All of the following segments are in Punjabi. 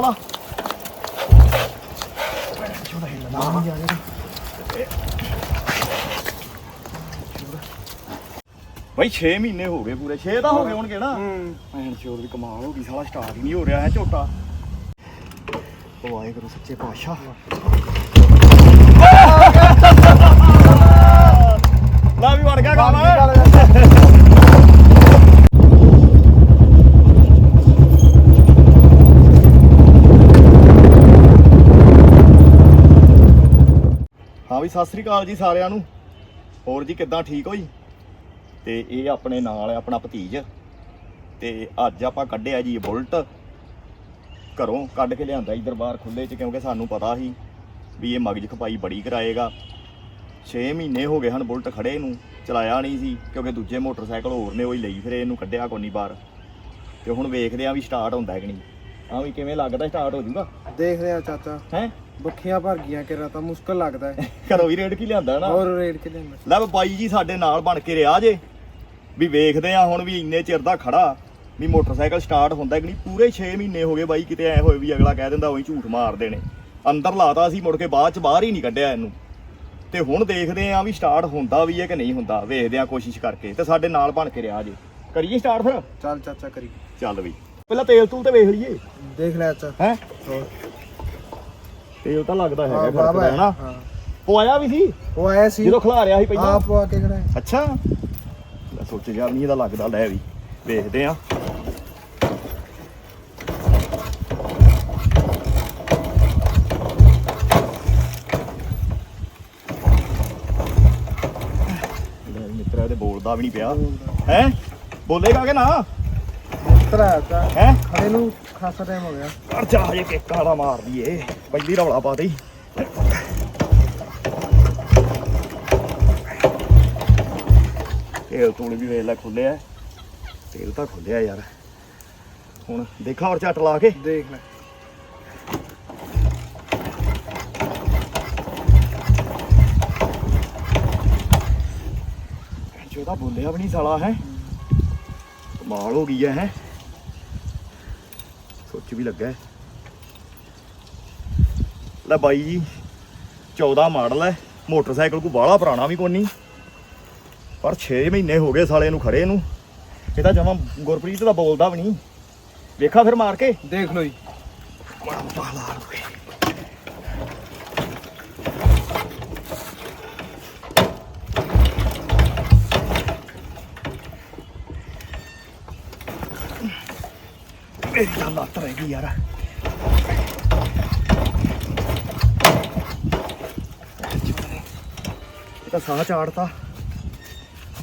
ਲਾ ਲਾ ਚੋਦਾ ਹਿੱਲਣਾ ਨਹੀਂ ਜਾ ਰਿਹਾ ਬਈ 6 ਮਹੀਨੇ ਹੋ ਗਏ ਪੂਰੇ 6 ਤਾਂ ਹੋ ਗਏ ਹੋਣਗੇ ਨਾ। ਭੈਣ ਚੋਦ ਵੀ ਕਮਾਲ ਹੋ ਗਈ ਸਾਲਾ ਸਟਾਰਟ ਹੀ ਨਹੀਂ ਹੋ ਰਿਹਾ ਹੈ ਝੋਟਾ। ਉਹ ਵਾਹਿਗੁਰੂ ਸੱਚੇ ਪਾਤਸ਼ਾਹ। ਲਾ ਵੀ ਵੜ ਗਿਆ ਕੰਮ। ਹਾਂ ਵੀ ਸਤਿ ਸ੍ਰੀ ਅਕਾਲ ਜੀ ਸਾਰਿਆਂ ਨੂੰ। ਹੋਰ ਜੀ ਕਿੱਦਾਂ ਠੀਕ ਹੋ ਜੀ? ਤੇ ਇਹ ਆਪਣੇ ਨਾਲ ਹੈ ਆਪਣਾ ਭਤੀਜ। ਤੇ ਅੱਜ ਆਪਾਂ ਕੱਢਿਆ ਜੀ ਇਹ ਬੁਲਟ। ਘਰੋਂ ਕੱਢ ਕੇ ਲਿਆਂਦਾ ਇੱਧਰ ਬਾਹਰ ਖੁੱਲੇ 'ਚ ਕਿਉਂਕਿ ਸਾਨੂੰ ਪਤਾ ਸੀ ਵੀ ਇਹ ਮਗਜ ਖਪਾਈ ਬੜੀ ਕਰਾਏਗਾ। 6 ਮਹੀਨੇ ਹੋ ਗਏ ਹਨ ਬੁਲਟ ਖੜੇ ਨੂੰ ਚਲਾਇਆ ਨਹੀਂ ਸੀ ਕਿਉਂਕਿ ਦੂਜੇ ਮੋਟਰਸਾਈਕਲ ਹੋਰ ਨੇ ਉਹ ਹੀ ਲਈ ਫਿਰੇ ਇਹਨੂੰ ਕੱਢਿਆ ਕੋਈ ਨਹੀਂ ਬਾਹਰ। ਤੇ ਹੁਣ ਵੇਖਦੇ ਆ ਵੀ ਸਟਾਰਟ ਹੁੰਦਾ ਹੈ ਕਿ ਨਹੀਂ। ਹਾਂ ਵੀ ਕਿਵੇਂ ਲੱਗਦਾ ਸਟਾਰਟ ਹੋ ਜਾਊਗਾ ਦੇਖ ਰਿਹਾ ਚਾਚਾ। ਹੈ? ਬੱਖੀਆਂ ਭਰ ਗਈਆਂ ਕਿਰਾ ਤਾਂ ਮੁਸ਼ਕਲ ਲੱਗਦਾ ਹੈ। ਘਰੋਂ ਵੀ ਰੇਡ ਕੀ ਲਿਆਂਦਾ ਨਾ। ਹੋਰ ਰੇਡ ਕਿ ਲੈਣਾ ਲੈ ਬਾਈ ਜੀ ਸਾਡੇ ਨਾਲ ਬਣ ਕੇ ਰਿਹਾ ਜੇ। ਵੀ ਵੇਖਦੇ ਆ ਹੁਣ ਵੀ ਇੰਨੇ ਚਿਰ ਦਾ ਖੜਾ। ਵੀ ਮੋਟਰਸਾਈਕਲ ਸਟਾਰਟ ਹੁੰਦਾ ਕਿ ਨਹੀਂ ਪੂਰੇ 6 ਮਹੀਨੇ ਹੋ ਗਏ ਬਾਈ ਕਿਤੇ ਐ ਹੋਏ ਵੀ ਅਗਲਾ ਕਹਿ ਦਿੰਦਾ ਉਹੀ ਝੂਠ ਮਾਰਦੇ ਨੇ ਅੰਦਰ ਲਾਤਾ ਸੀ ਮੁੜ ਕੇ ਬਾਅਦ ਚ ਬਾਹਰ ਹੀ ਨਹੀਂ ਕੱਢਿਆ ਇਹਨੂੰ। ਤੇ ਹੁਣ ਦੇਖਦੇ ਆ ਵੀ ਸਟਾਰਟ ਹੁੰਦਾ ਵੀ ਹੈ ਕਿ ਨਹੀਂ ਹੁੰਦਾ। ਵੇਖਦੇ ਆ ਕੋਸ਼ਿਸ਼ ਕਰਕੇ ਤੇ ਸਾਡੇ ਨਾਲ ਬਣ ਕੇ ਰਿਹਾ ਜੇ। ਕਰੀਏ ਸਟਾਰਟ ਫਿਰ? ਚੱਲ ਚਾਚਾ ਕਰੀ ਚੱਲ ਵੀ ਪਹਿਲਾਂ ਤੇਲ ਤੂਲ ਤੇ ਵੇਖ ਲਈਏ। ਦੇਖ ਲੈ ਚਾਚਾ। ਹੈ? ਹੋਰ ਤੇਲ ਤਾਂ ਲੱਗਦਾ ਹੈਗਾ ਬਾਬਾ ਖੜਕਦਾ ਹੈ ਨਾ ਹਾਂ। ਪਵਾਇਆ ਵੀ ਸੀ? ਉਹ ਆਇਆ ਸੀ। ਜਦੋਂ ਖਿਲਾ ਰਿਹਾ ਸੀ ਪਹਿਲਾਂ? ਆਪ ਆ ਕੇ ਖੜਾ ਹੈ। ਅੱਛਾ। ਮੈਂ ਸੋਚ ਗਿਆ ਨਹੀਂ ਇਹਦਾ ਲੱਗਦਾ ਲੈ ਵੀ। ਵੇਖਦੇ ਆ ਲੈ ਮਿੱਤਰਾ ਬੋਲਦਾ ਵੀ ਨਹੀਂ ਪਿਆ। ਹੈ? ਬੋਲੇਗਾ ਕਿ ਨਾ? ਤਰਾ ਤਾ ਹੈ? ਖੜੇ ਨੂੰ ਖਾਸਾ ਟਾਈਮ ਹੋ ਗਿਆ। ਕਰ ਜਾ ਜੇ ਕਿੱਕਾ ਦਾ ਮਾਰ ਦਈਏ ਪਹਿਲੀ ਰੌਲਾ ਪਾ ਦੇ ਤੇਲ ਤੂਲ ਵੀ ਵੇਖ ਲੈ ਖੁੱਲਿਆ ਤੇਲ ਤਾਂ ਖੁੱਲਿਆ ਯਾਰ। ਹੁਣ ਦੇਖਾ ਹੋਰ ਝੱਟ ਲਾ ਕੇ। ਦੇਖ ਲੈ। ਜੋ ਤਾਂ ਬੋਲਿਆ ਵੀ ਨਹੀਂ ਸਾਲਾ ਹੈ। ਕਮਾਲ ਹੋ ਗਈ ਹੈ ਹੈ। ਸੋਚ ਵੀ ਲੱਗਾ ਹੈ। ਲੈ ਬਾਈ ਜੀ 14 ਮਾਡਲ ਹੈ। ਮੋਟਰਸਾਈਕਲ ਕੋ ਬਾਹਲਾ ਪੁਰਾਣਾ ਵੀ ਕੋਈ ਨਹੀਂ। ਪਰ 6 ਮਹੀਨੇ ਹੋ ਗਏ ਸਾਲੇ ਨੂੰ ਖੜੇ ਨੂੰ। ਇਹ ਤਾਂ ਜਮਾ ਗੁਰਪ੍ਰੀਤ ਦਾ ਬੋਲਦਾ ਵੀ ਨਹੀਂ। ਵੇਖਾ ਫਿਰ ਮਾਰ ਕੇ। ਦੇਖ ਲੋ ਜੀ। ਬੜਾ ਮੋਟਾ ਲਾ ਲਵੇ ਮੇਰੀ ਤਾਂ ਲੱਤ ਰਹਿ ਗਈ ਯਾਰ ਇਹ ਤਾਂ ਸਾਹ ਚਾੜਤਾ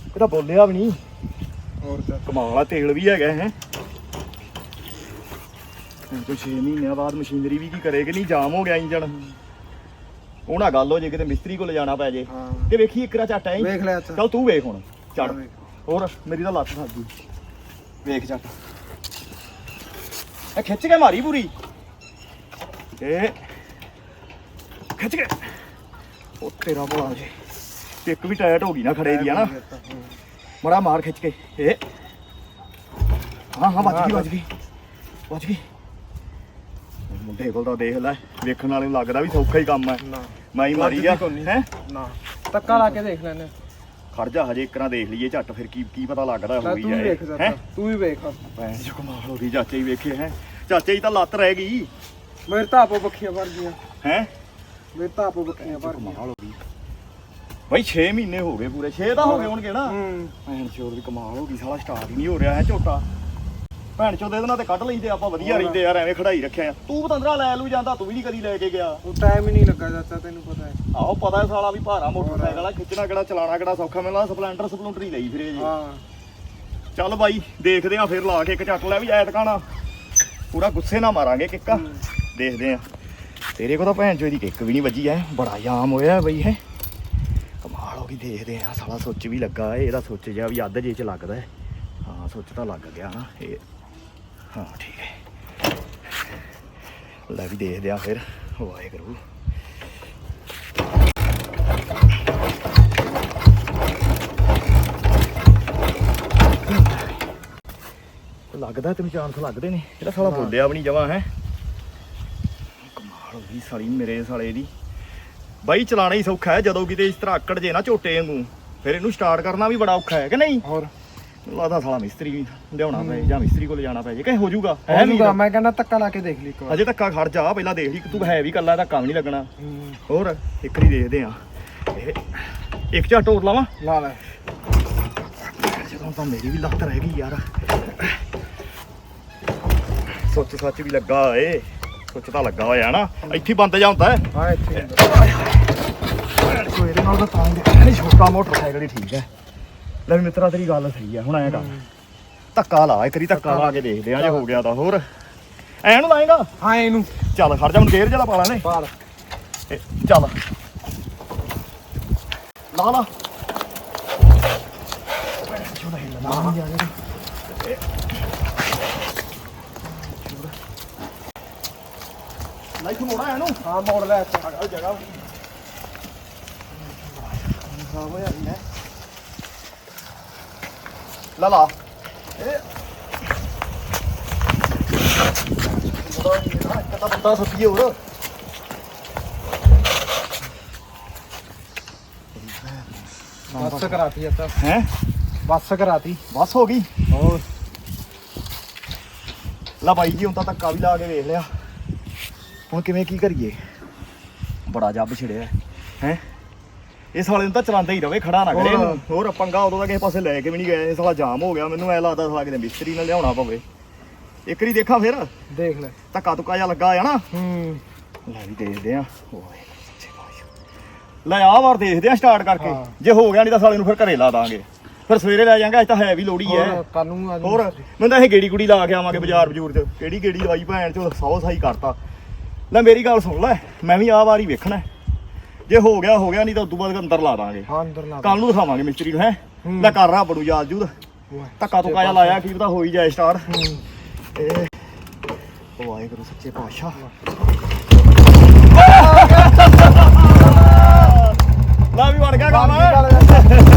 ਇਹ ਤਾਂ ਬੋਲਿਆ ਵੀ ਨਹੀਂ ਹੋਰ ਚਾਚਾ ਕਮਾਲ ਆ ਤੇਲ ਵੀ ਹੈਗਾ ਹੈ ਹੁਣ ਕੋਈ 6 ਮਹੀਨਿਆਂ ਬਾਅਦ ਮਸ਼ੀਨਰੀ ਵੀ ਕੀ ਕਰੇਗੀ ਨਹੀਂ ਜਾਮ ਹੋ ਗਿਆ ਇੰਜਣ ਉਹ ਨਾ ਗੱਲ ਹੋ ਜੇ ਕਿਤੇ ਮਿਸਤਰੀ ਕੋਲ ਜਾਣਾ ਪੈ ਜੇ ਹਾਂ ਕਿ ਵੇਖੀ ਇੱਕਰਾ ਝੱਟ ਐ ਵੇਖ ਲੈ ਚਾਚਾ ਚੱਲ ਤੂੰ ਵੇਖ ਹੁਣ ਚੜ। ਹੋਰ ਮੇਰੀ ਤਾਂ ਲੱਤ ਫਸ ਗਈ ਵੇਖ ਝੱਟ ਇਹ ਖਿੱਚ ਕੇ ਮਾਰੀ ਪੂਰੀ ਇਹ ਖਿੱਚ ਕੇ ਉਹ ਤੇਰਾ ਭਲਾ ਜੇ ਟਿੱਕ ਵੀ ਟਾਇਟ ਹੋ ਗਈ ਨਾ ਖੜੇ ਦੀ ਆ ਨਾ ਮੜਾ ਮਾਰ ਖਿੱਚ ਕੇ ਇਹ ਹਾਂ ਹਾਂ ਵੱਜ ਗਈ ਵੱਜ ਗਈ ਵੱਜ ਗਈ ਮੁੰਡੇ ਕੋਲ ਤਾਂ ਦੇਖ ਲੈ ਵੇਖਣ ਵਾਲੇ ਨੂੰ ਲੱਗਦਾ ਵੀ ਸੌਖਾ ਹੀ ਕੰਮ ਹੈ ਮੈਂ ਹੀ ਮਾਰੀ ਨਹੀਂ। ਹੈ ਨਾ ਧੱਕਾ ਲਾ ਕੇ ਦੇਖ ਲੈਨੇ ਖੜ ਜਾ ਹਜੇ ਇੱਕ ਨਾ ਦੇਖ ਲਈਏ ਝੱਟ ਫਿਰ ਕੀ ਕੀ ਪਤਾ ਲੱਗਦਾ ਲੈ ਹੋਈ ਤੂੰ ਵੀ ਵੇਖ ਚਾਚਾ ਤੂੰ ਵੀ ਵੇਖ ਭੈਣ ਜੋ ਕਮਾਲ ਹੋ ਗਈ ਚਾਚੇ ਹੀ ਵੇਖੇ ਹੈ? ਚਾਚੇ ਹੀ ਤਾਂ ਲੱਤ ਰਹਿ ਗਈ। ਮੇਰੇ ਤਾਂ ਆਪੋ ਬੱਖੀਆਂ ਭਰ ਗਈਆਂ। ਹੈ? ਮੇਰੇ ਤਾਂ ਆਪੋ ਬੱਖੀਆਂ ਭਰ ਗਈਆਂ। ਕਮਾਲ ਹੋ ਗਈ। ਬਈ 6 ਮਹੀਨੇ ਹੋ ਗਏ ਪੂਰੇ। 6 ਤਾਂ ਹੋ ਗਏ ਹੋਣਗੇ ਨਾ? ਹੂੰ। ਭੈਣ ਚੋਦ ਵੀ ਕਮਾਲ ਹੋ ਗਈ ਸਾਲਾ ਸਟਾਰਟ ਹੀ ਨਹੀਂ ਹੋ ਰਿਹਾ ਹੈ ਝੋਟਾ? ਭੈਣ ਚੋਦ ਇਹਦੇ ਨਾਲ ਤੇ ਕੱਢ ਲੈਂਦੇ ਆਪਾਂ ਵਧੀਆ। ਰਹਿੰਦੇ ਯਾਰ ਐਵੇਂ ਖੜਾਈ ਰੱਖਿਆ। ਆ ਤੂੰ ਪਤੰਦਰਾ ਲੈ ਲੂ ਜਾਂਦਾ ਤੂੰ ਵੀ ਨਹੀਂ ਕਦੀ ਲੈ ਕੇ ਗਿਆ। ਉਹ ਟਾਈਮ ਹੀ ਨਹੀਂ ਲੱਗਾ ਚਾਚਾ ਤੈਨੂੰ ਪਤਾ ਹੈ। ਆਹੋ ਪਤਾ ਹੈ ਸਾਲਾ ਵੀ ਭਾਰਾ ਮੋਟਰਸਾਈਕਲ ਆ ਖਿੱਚਣਾ ਕਿਹੜਾ ਚਲਾਣਾ ਕਿਹੜਾ ਸੌਖਾ ਮੈਨੂੰ ਲੱਗਦਾ ਸਪਲੈਂਡਰ ਸਪਲੂੰਡਰ ਹੀ ਲਈ ਫਿਰੇ ਜੀ। ਹਾਂ। ਚੱਲ ਬਾਈ ਦੇਖਦੇ ਆ ਫਿਰ ਲਾ ਕੇ ਇੱਕ ਚੱਕ ਲੈ ਵੀ ਐਤਕਾਣਾ ਪੂਰਾ ਗੁੱਸੇ ਨਾਲ ਮਾਰਾਂਗੇ ਕਿੱਕਾ। ਦੇਖਦੇ ਆ ਤੇਰੇ ਕੋਲ ਤਾਂ ਭੈਣ ਚੋ ਦੀ ਕਿੱਕ ਵੀ ਨਹੀਂ ਵੱਜੀ ਐ ਬੜਾ ਜਾਮ ਹੋਇਆ ਬਈ ਹੈ। ਕਮਾਲ ਹੋ ਗਈ ਦੇਖਦੇ ਆ ਸਾਲਾ ਸੁੱਚ ਵੀ ਲੱਗਾ ਏ ਇਹਦਾ ਸੁੱਚ ਜਿਹਾ ਵੀ ਅੱਧ ਜੇ ਚ ਲੱਗਦਾ ਹੈ। ਹਾਂ ਸੁੱਚ ਤਾਂ ਲੱਗ ਗਿਆ ਨਾ ਇਹ ਹਾਂ ਠੀਕ ਹੈ। ਲੈ ਵੀ ਦੇਖਦੇ ਆ ਫਿਰ ਵਾਹਿਗੁਰੂ। ਲੱਗਦਾ ਤੈਨੂੰ ਚਾਂਸ ਲੱਗਦੇ ਨੇ। ਇਹਦਾ ਸਾਲਾ ਬੋਲਿਆ ਵੀ ਨਹੀਂ ਜਮਾ ਹੈ। ਹੋ ਗਈ ਸਾਲੀ ਮੇਰੇ ਸਾਲੇ ਦੀ। ਬਾਈ ਚਲਾਣਾ ਹੀ ਸੌਖਾ ਹੈ ਜਦੋਂ ਕਿਤੇ ਇਸ ਤਰ੍ਹਾਂ ਆਕੜ ਜੇ ਨਾ ਝੋਟੇ ਵਾਂਗੂ। ਫਿਰ ਇਹਨੂੰ ਸਟਾਰਟ ਕਰਨਾ ਵੀ ਬੜਾ ਔਖਾ ਹੈ ਕਿ ਨਹੀਂ? ਹੋਰ? ਲੱਗਦਾ ਸਾਲਾ ਮਿਸਤਰੀ ਲਿਆਉਣਾ ਪਏ ਜਾਂ ਮਿਸਤਰੀ ਕੋਲ ਜਾਣਾ ਪਏ ਜੇ ਕਹੇ ਹੋ ਜਾਊਗਾ ਹੈ ਨਹੀਂ ਮੈਂ ਕਹਿੰਦਾ ਧੱਕਾ ਲਾ ਕੇ ਦੇਖ ਲਈ ਇੱਕ ਵਾਰ। ਅਜੇ ਧੱਕਾ ਖੜ ਜਾ ਪਹਿਲਾਂ ਦੇਖ ਲਈ ਕਿ ਤੂੰ ਹੈ ਵੀ ਕੱਲਾ ਤਾਂ ਕੰਮ ਨਹੀਂ ਲੱਗਣਾ। ਹੋਰ ਇੱਕ ਵਾਰੀ ਦੇਖਦੇ ਆ ਇੱਕ ਝੱਟ ਹੋਰ ਲਾਵਾਂ? ਲਾ ਲੈ। ਜਦੋਂ ਤਾਂ ਮੇਰੀ ਵੀ ਲੱਤ ਰਹਿ ਗਈ ਯਾਰ। ਸੁੱਚ ਸੱਚ ਵੀ ਲੱਗਾ ਏ। ਸੁੱਚ ਤਾਂ ਲੱਗਾ ਹੋਇਆ ਨਾ। ਇੱਥੇ ਬੰਦ ਜਾ ਹੁੰਦਾ ਹੈ। ਹਾਂ ਇੱਥੇ ਹੁੰਦਾ। ਕੋਈ ਇਹਦੇ ਨਾਲ ਤਾਂ ਤਾਂ ਨਹੀਂ ਛੋਟਾ ਮੋਟਰਸਾਈਕਲ ਹੀ ਠੀਕ ਹੈ। ਲੈ ਵੀ ਮਿੱਤਰਾ ਤੇਰੀ ਗੱਲ ਸਹੀ ਹੈ ਹੁਣ ਐਂ ਕਰ। ਧੱਕਾ ਲਾ ਇੱਕ ਵਾਰੀ ਧੱਕਾ ਲਾ ਕੇ ਦੇਖਦੇ ਆ ਜੇ ਹੋ ਗਿਆ ਤਾਂ ਹੋਰ। ਐਂ ਨੂੰ ਲਾਏਗਾ? ਹਾਂ ਇਹਨੂੰ ਚੱਲ ਖੜ ਜਾ ਹੁਣ ਗੇਰ ਜਿਹੜਾ ਪਾ ਲੈਣੇ। ਪਾਲ ਇਹ ਚੱਲ। ਲਾ ਲਾ। ਛੋੜਾ ਹਿੱਲ ਲਾ ਨਹੀਂ ਜਾ ਰਿਹਾ ਲਾਈਟ ਮੋੜਾ ਇਹਨੂੰ ਹਾਂ ਮੋੜ ਲੈ ਇੱਥੇ। ਆ ਜਗ੍ਹਾ ਹੋ ਜਾਂਦੀ ਹੈ ਲਾ ਲਾ। ਨਾ ਇੱਕ ਤਾਂ ਬੰਦਾ ਸੁੱਤੀ ਹੋਰ। ਬੱਸ ਕਰਾਤੀ ਅੱਛਾ ਹੈ? ਬੱਸ ਕਰਾਤੀ। ਬਸ ਹੋ ਗਈ। ਹੋਰ? ਲਾ ਬਾਈ ਜੀ ਹੁਣ ਤਾਂ ਧੱਕਾ ਵੀ ਲਾ ਕੇ ਵੇਖ ਲਿਆ। ਹੁਣ ਕਿਵੇਂ ਕੀ ਕਰੀਏ? ਬੜਾ ਜੱਬ ਛਿੜਿਆ। ਹੈ? ਇਸ ਵਾਲੇ ਨੂੰ ਤਾਂ ਚਲਾਉਂਦਾ ਹੀ ਰਵੇ ਖੜਾ ਨਾ ਕਰੇ। ਹੋਰ। ਇਹਨੂੰ। ਹੋਰ ਪੰਗਾ ਉਦੋਂ ਦਾ ਕਿਸੇ ਪਾਸੇ ਲੈ ਕੇ ਵੀ ਨਹੀਂ ਗਏ ਇਹ ਸਾਲਾ ਜਾਮ ਹੋ ਗਿਆ। ਮੈਨੂੰ ਐ ਲੱਗਦਾ ਸਾਲਾ ਕਿਤੇ ਮਿਸਤਰੀ ਨਾਲ ਲਿਆਉਣਾ ਪਵੇ। ਇੱਕ ਵਾਰੀ ਦੇਖਾਂ ਫਿਰ। ਦੇਖ ਲੈ। ਧੱਕਾ ਤੁੱਕਾ ਜਿਹਾ ਲੱਗਾ ਆ ਨਾ। ਹੂੰ। ਲੈ ਵੀ ਦੇਖਦੇ ਆ। ਓਏ ਸੱਚੇ ਪਾਤਸ਼ਾਹ। ਲੈ ਆ ਵਾਰ ਦੇਖਦੇ ਆ ਸਟਾਰਟ ਕਰਕੇ। ਹਾਂ। ਜੇ ਹੋ ਗਿਆ ਨਹੀਂ ਤਾਂ ਸਾਲੇ ਨੂੰ ਫਿਰ ਘਰੇ ਲਾ ਦਾਂਗੇ। ਫਿਰ ਸਵੇਰੇ ਲੈ ਜਾਾਂਗੇ ਅੱਜ ਤਾਂ ਹੈ ਵੀ ਲੋੜੀ ਹੈ ਹੋਰ ਕੱਲ ਨੂੰ ਆ ਜਾਊ ਹੋਰ ਮੈਂ ਤਾਂ ਇਹ ਗੇੜੀ ਗੁੜੀ ਲਾ ਕੇ ਆਵਾਂਗੇ ਬਾਜ਼ਾਰ ਬਜੂਰ ਚ। ਕਿਹੜੀ ਗੇੜੀ ਲਾਈ ਭੈਣ ਚੋ ਸੌ ਸਾਈ ਕਰਤਾ। ਲੈ ਮੇਰੀ ਗੱਲ ਸੁਣ ਲੈ ਮੈਂ ਵੀ ਆ ਵਾਰੀ ਵੇਖਣਾ। ਹੈ। ਜੇ ਹੋ ਗਿਆ ਹੋ ਗਿਆ ਨਹੀਂ ਤਾਂ ਉਦੋਂ ਬਾਅਦ ਅੰਦਰ ਲਾ ਦਾਂਗੇ। ਹਾਂ ਅੰਦਰ ਲਾ ਕੱਲ ਨੂੰ ਦਿਖਾਵਾਂਗੇ ਮਿਸਤਰੀ ਨੂੰ ਹੈ। ਲੈ ਕਰ ਰਾ ਬੜੂ ਯਾਦ ਜੂਦ। ਧੱਕਾ ਤੁੱਕਾ ਜਿਹਾ ਲਾਇਆ ਕੀ ਪਤਾ ਹੋ ਹੀ ਜਾਏ ਸਟਾਰ ਇਹ ਉਹ ਆਏ ਕਰੋ ਸੱਚੇ ਪਾਤਸ਼ਾਹ। ਲਾ ਵੀ ਵੜ ਗਿਆ ਕੰਮ।